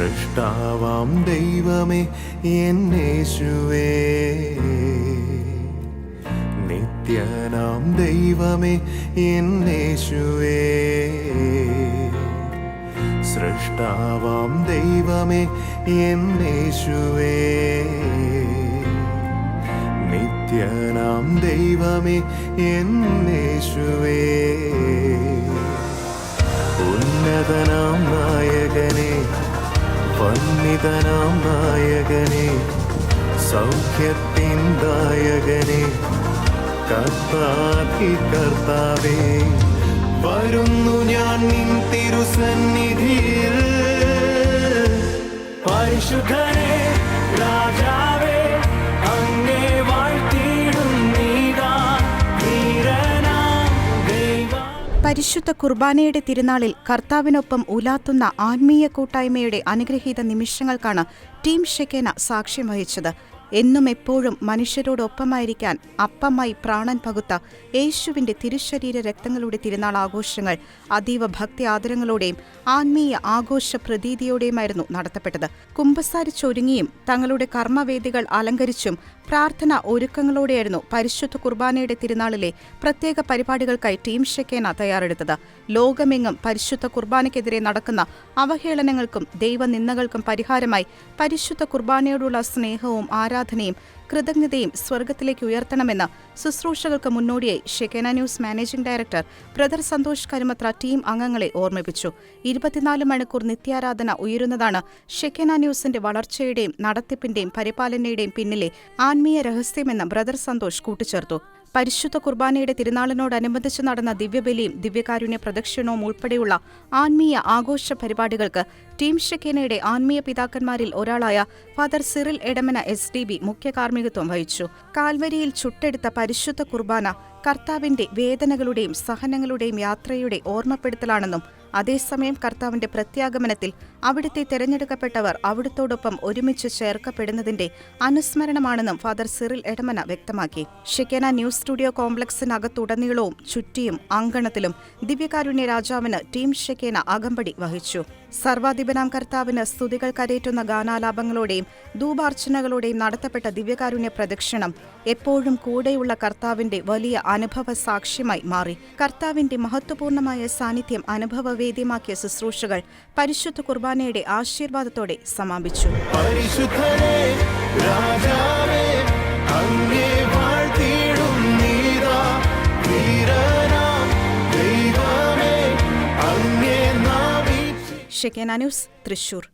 സൃഷ്ടാവാം ദൈവമേ എന്നേശുവേ. നിത്യനാം ദൈവമേ എന്നേശുവേ. സൃഷ്ടാവാം ദൈവമേ എന്നേശുവേ. നിത്യനാം ദൈവമേ എന്നേശുവേ. ഉന്നതനാം നായകനെ വന്നിതനാം നായകനെ സൗഖ്യത്തിൻ ദായകനെ കർത്താധി കർത്താവേ വരുന്നു ഞാൻ നിൻ തിരുസന്നിധിയിൽ. പരിശുദ്ധനെ രാജാവേ അങ്ങേ പരിശുദ്ധ കുർബാനയുടെ തിരുനാളിൽ കർത്താവിനൊപ്പം ഉലാത്തുന്ന ആത്മീയ കൂട്ടായ്മയുടെ അനുഗ്രഹീത നിമിഷങ്ങൾക്കാണ് ടീം ഷെക്കേന സാക്ഷ്യം വഹിച്ചത്. എന്നും എപ്പോഴും മനുഷ്യരോടൊപ്പമായിരിക്കാൻ അപ്പമായി പ്രാണൻ പകുത്ത യേശുവിന്റെ തിരുശരീര രക്തങ്ങളുടെ തിരുനാൾ ആഘോഷങ്ങൾ അതീവ ഭക്തി ആദരങ്ങളോടെയും ആത്മീയ ആഘോഷ പ്രതീതിയോടെയുമായിരുന്നു നടത്തപ്പെട്ടത്. കുമ്പസാരിച്ചൊരുങ്ങിയും തങ്ങളുടെ കർമ്മവേദികൾ അലങ്കരിച്ചും പ്രാർത്ഥന ഒരുക്കങ്ങളോടെയായിരുന്നു പരിശുദ്ധ കുർബാനയുടെ തിരുനാളിലെ പ്രത്യേക പരിപാടികൾക്കായി ടീം ഷെക്കേന തയ്യാറെടുത്തത്. ലോകമെങ്ങും പരിശുദ്ധ കുർബാനയ്ക്കെതിരെ നടക്കുന്ന അവഹേളനങ്ങൾക്കും ദൈവനിന്ദകൾക്കും പരിഹാരമായി പരിശുദ്ധ കുർബാനയോടുള്ള സ്നേഹവും ആരാധനയും കൃതജ്ഞതയും സ്വർഗത്തിലേക്ക് ഉയർത്തണമെന്ന് ശുശ്രൂഷകൾക്ക് മുന്നോടിയായി Shekinah news managing director brother Santhosh Karumathra team അംഗങ്ങളെ ഓർമ്മിപ്പിച്ചു. ഇരുപത്തിനാല് മണിക്കൂർ നിത്യാരാധന ഉയരുന്നതാണ് ഷെക്കേന ന്യൂസിന്റെ വളർച്ചയുടെയും നടത്തിപ്പിന്റെയും പരിപാലനയുടെയും പിന്നിലെ ആത്മീയ രഹസ്യമെന്ന് ബ്രദർ സന്തോഷ് കൂട്ടിച്ചേർത്തു. പരിശുദ്ധ കുർബാനയുടെ തിരുനാളിനോടനുബന്ധിച്ച് നടന്ന ദിവ്യബലിയും ദിവ്യകാരുണ്യ പ്രദക്ഷിണവും ഉൾപ്പെടെയുള്ള ആത്മീയ ആഘോഷ പരിപാടികൾക്ക് ടീം ഷെക്കേനയുടെ ആത്മീയ പിതാക്കന്മാരിൽ ഒരാളായ father Cyril Edamana S D B മുഖ്യ കാർമ്മികത്വം വഹിച്ചു. കാൽവരിയിൽ ചുട്ടെടുത്ത പരിശുദ്ധ കുർബാന കർത്താവിന്റെ വേദനകളുടെയും സഹനങ്ങളുടെയും യാത്രയുടെ ഓർമ്മപ്പെടുത്തലാണെന്നും അതേസമയം കർത്താവിന്റെ പ്രത്യാഗമനത്തിൽ അവിടുത്തെ തെരഞ്ഞെടുക്കപ്പെട്ടവർ അവിടുത്തോടൊപ്പം ഒരുമിച്ച് ചേർക്കപ്പെടുന്നതിന്റെ അനുസ്മരണമാണെന്നും ഫാദർ സിറിൽ എടമന വ്യക്തമാക്കി. ഷെക്കേന ന്യൂസ് സ്റ്റുഡിയോ കോംപ്ലക്സിനകത്തുടനീളവും ചുറ്റിയും അങ്കണത്തിലും ദിവ്യകാരുണ്യ രാജാവിന് ടീം ഷെക്കേന അകമ്പടി വഹിച്ചു. സർവാധിപനാം കർത്താവിന് സ്തുതികൾ കരയേറ്റുന്ന ഗാനാലാപങ്ങളോടെയും ധൂപാർച്ചനകളോടെയും നടത്തപ്പെട്ട ദിവ്യകാരുണ്യ പ്രദക്ഷിണം എപ്പോഴും കൂടെയുള്ള കർത്താവിന്റെ വലിയ അനുഭവ സാക്ഷ്യമായി മാറി. കർത്താവിന്റെ മഹത്വപൂർണമായ സാന്നിധ്യം അനുഭവവേദ്യമാക്കിയ ശുശ്രൂഷകൾ പരിശുദ്ധ കുർബാനയുടെ ആശീർവാദത്തോടെ സമാപിച്ചു. Shekinah news Thrissur.